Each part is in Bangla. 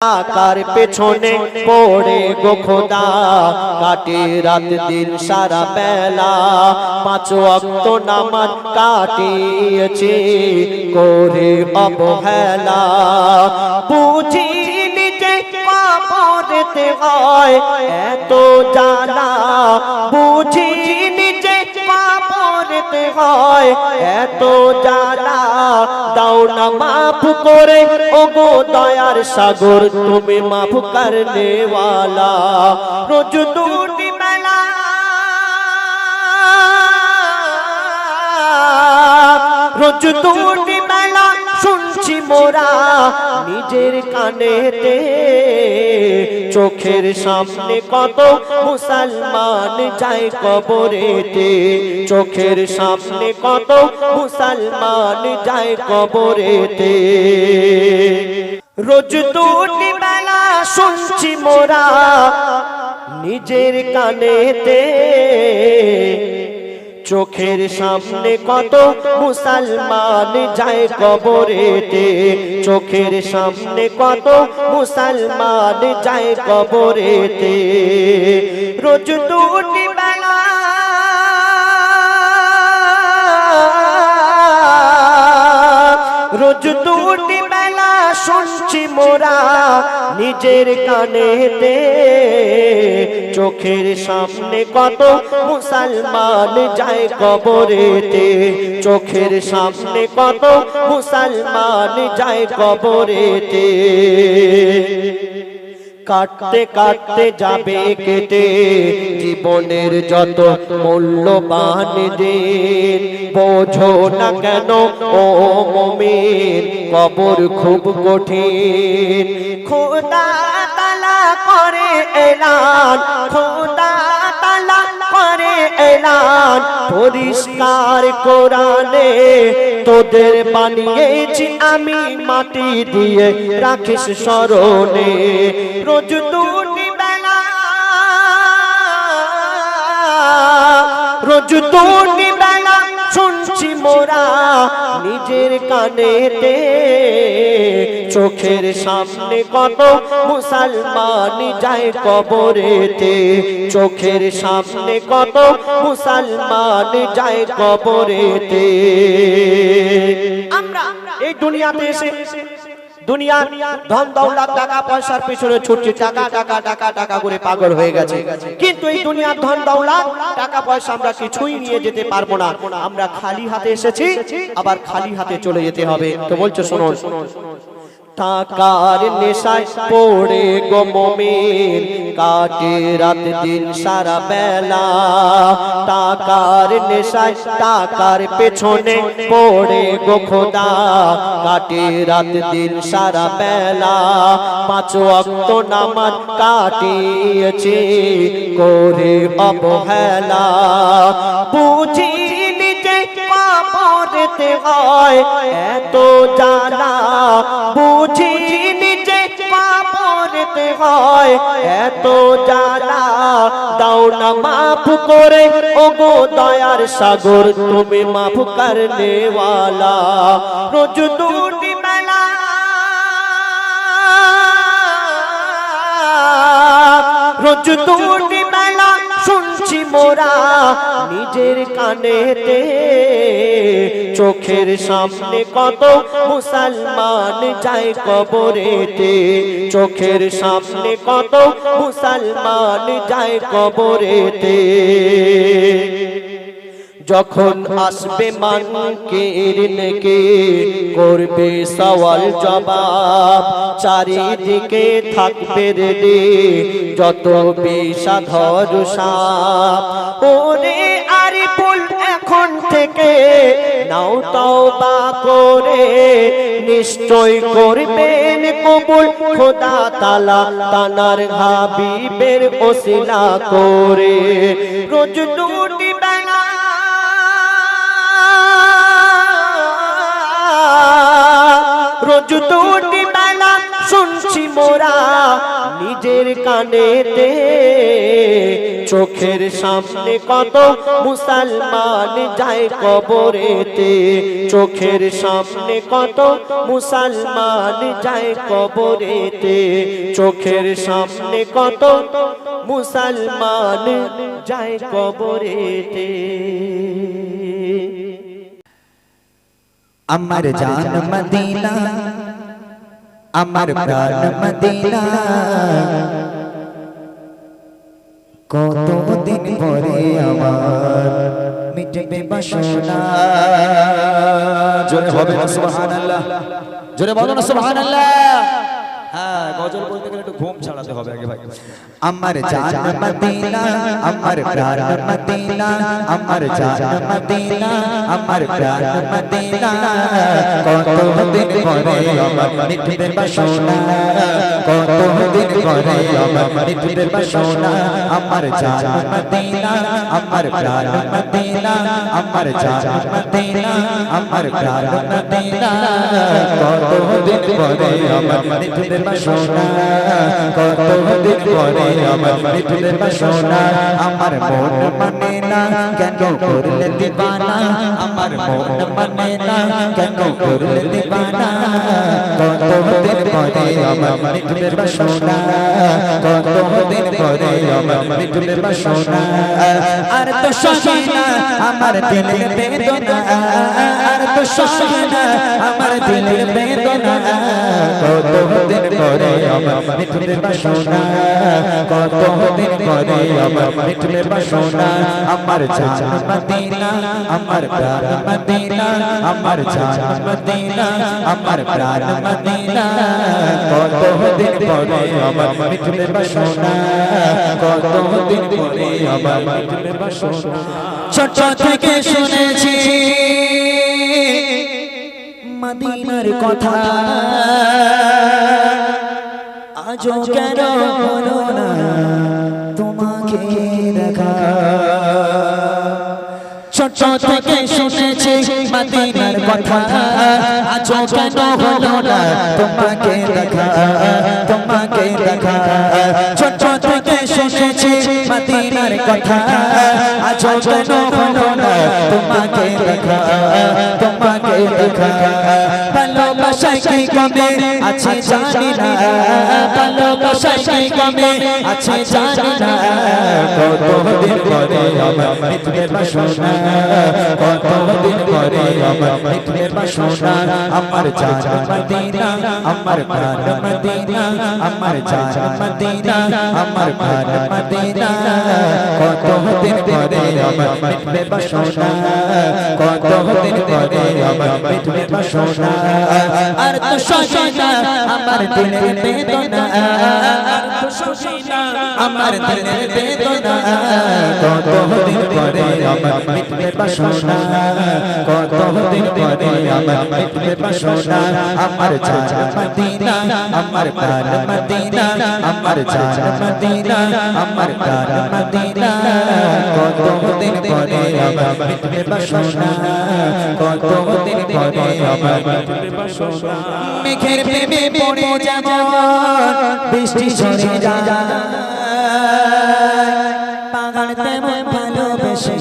আকার পেছনে পড়ে গো খোদা। কাটে রাত দিন, সারা বেলা। পাঁচ অক্ত নামাজ কাটিয়েছি, করে অবহেলা। বুঝি নিজে পাপড়েতে হয়, এত জানা পাপড়েতে হয়। এত জানা দাও না, মাফ করে। ও গো দয়ার সাগর, তুমি মাফ করলে ওয়ালা রোজ দুটি বেলা রোজ দুটি শুনছি মোরা নিজের কানেতে। চোখের সামনে কত মুসলমান যায় কবরেতে। চোখের সামনে কত মুসলমান যায় কবরেতে। রোজ দুটি বেলা শুনছি মোরা নিজের কানেতে। চোখের সামনে কত মুসলমান যায় কবরেতে? চোখের সামনে কত মুসলমান যায় কবরেতে? রোজ দুটি বেলা রোজ দুটি শুনছি মোরা নিজের কানে দে চোখের সামনে কত মুসলমান যায় কবরেতে। চোখের সামনে কত মুসলমান যায় কবরেতে। কাটতে কাটতে যাবে কেটে। জীবনের যত মূল্যবান দিন, বোঝো না কেন ও মমিন, কবর খুব কঠিন। খোদা তালা করে এলান খোদা তালা এলান, পরিষ্কার কোরআনে তোদের বানিয়েছি আমি মাটি দিয়ে, রাখিস স্মরণে। রোজ দুটি বেলা রোজ দুটি শুনছি মোরা নিজের কানেতে। চোখের সামনে কত মুসলমান যায় কবরেতে। চোখের সামনে কত মুসলমান যায় কবরেতে। আমরা এই দুনিয়াতে এসে দুনিয়ার ধন দৌলত, টাকা পয়সার পিছনে ছুটছে, টাকা টাকা টাকা টাকা করে পাগল হয়ে গেছে। কিন্তু এই দুনিয়ার ধন দৌলত, টাকা পয়সা আমরা কিছুই নিয়ে যেতে পারব না। আমরা খালি হাতে এসেছি, আবার খালি হাতে চলে যেতে হবে। তো বলছো শোনো টাকার নেশায় পড়ে গো মমিন। কাটে রাত দিন, সারা বেলা। টাকার নেশায়, টাকার পেছনে পড়ে গো খোদা। কাটে রাত দিন, সারা বেলা। পাঁচ অক্ত নামাজ কাটিয়েছি, করে অবহেলা। বুঝি পাপড়েতে হয়, এত জানা, বুঝি নিজে পাপড়েতে হয়। এত জানা, দাও না মাফ করে ও গো দয়ার সাগর, তুমি মাফ করনে वाला রোজ দুটি বেলা রোজ দুটি বেলা শুনছি মোরা নিজের কানেতে চোখের সামনে কত মুসলমান যায় কবরেতে? চোখের সামনে কত মুসলমান যায় কবরেতে? যখন আসবে মানকে কে করবে সওয়াল জবাব, চারিদিকে থাকবে রে যত বিষাধর সাপ। ওরে আরিফুল এখন থেকে নাও তওবা করে, নিশ্চয় করবেন কবুল। খোদা তালা তানার হাবিবের ওসিলা করে। রোজ দুটি বেলা রোজ দুটি বেলা শুনছি মোরা নিজের কানেতে। চোখের সামনে কত মুসলমান যায় কবরেতে? চোখের সামনে কত মুসলমান যায় কবরেতে? চোখের সামনে কত মুসলমান যায় কবরেতে? আমার জান মদিনা, আমার প্রাণ মদিনা। কত দিন পরে আমার মিটবে বাসনা। জোরে হবে না, সুবহানাল্লাহ। জোরে বলো না, সুবহানাল্লাহ। হ্যাঁ আমার আমার আমার কত দিন পরে আমার মিটবে বাসনা। পরে আমার মিটবে বাসনা। আমার জান মদিনা। আমার প্রাণ মদিনা। আমার জান মদিনা। আমার প্রাণ মদিনা। কত দিন পরে আমার মিটবে বাসনা? কত দিন পরে আমার মিটবে বাসনা? আমার মন মানে না। কেন করলে দিবানা? আমার মন মানে না। কেন করলে দিবানা? কত দিন পরে আমার মিটবে বাসনা। কত দিন পরে আমার মিটবে বাসনা আর তো সহিনা আমার দিলের বেদনা। আর তো সহিনা আমার দিলের বেদনা। কত দিন পরে আমার মিটবে বাসনা কত দিন পরে আমার মিটবে বাসনা আমার জান মদিনা, আমার প্রাণ মদিনা, আমার জান মদিনা, আমার প্রাণ মদিনা। কত দিন পরে আমার মিটবে বাসনা কত দিন পরে আমার মিটবে বাসনা ছোট থেকে শুনেছি মদিনার কথা। আজও কেন হলো না? তোমাকে দেখা। ছোট থেকে শুনেছি মদিনার কথা। আজ কেন হলো না? তোমাকে দেখা তোমাকে দেখা। ছোট থেকে শুনেছি, মদিনার কথা। আজ কেন হলো না? তোমাকে দেখা তোমাকে দেখা। ভালোবাসায় কি কমে? আছে জানি না। ভালোবাসায় কি কমে? আছে জানি না। কত দিন পরে আমার মিটবে বাসনা কত দিন পরে আমার মিটবে বাসনা আমার জান মদিনা, আমার প্রাণ মদিনা, আমার জান মদিনা, আমার প্রাণ মদিনা। কত দিন পরে আমার মিটবে বাসনা কত দিন পরে আমার মিটবে বাসনা আর তো সজনা আমার দিলের বেদনা। আমার দিলের বেদনা কত দিন পরে আমার মিটবে বাসনা কত দিন পরে আমার মিটবে বাসনা। আমার জান মদিনা আমার প্রাণ মদিনা আমার জান মদিনা আমার প্রাণ মদিনা। কত দিন পরে আমার মিটবে বাসনা কত দিন পরে আমার মিটবে বাসনা। মেঘের প্রেমে পড়ে যাব বৃষ্টি ঝরে যায় পাগল তেমন ভালোবেসে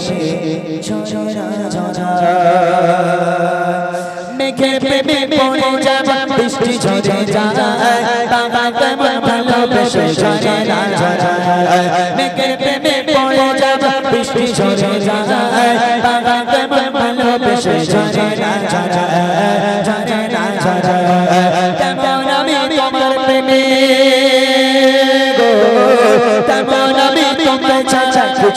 মেঘের প্রেমে পড়ে যাব, বৃষ্টি ঝরে যায়। পাগল তেমন ভালোবেসে ঝরা ঝরা মেঘের প্রেমে পড়ে যাব, বৃষ্টি ঝরে যায়। পাগল তেমন ভালোবেসে ঝরা ঝরা ঝরা ঝরা তেমন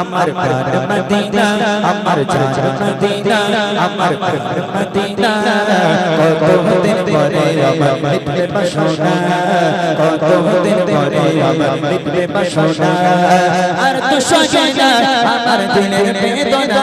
আমার প্রাণ মদিনা আমার জান মদিনা আমার প্রাণ মদিনা। কত দিন পরে আমার মিটবে বাসনা কত দিন পরে আমার মিটবে বাসনা আর তো সজনা আমার দিনের বেদনা।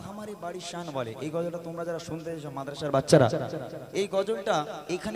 মোহাম্মদ বাড়ির শান বলে। এই গজলটা তোমরা যারা শুনতে এসো মাদ্রাসার বাচ্চারা, এই গজলটা এখানে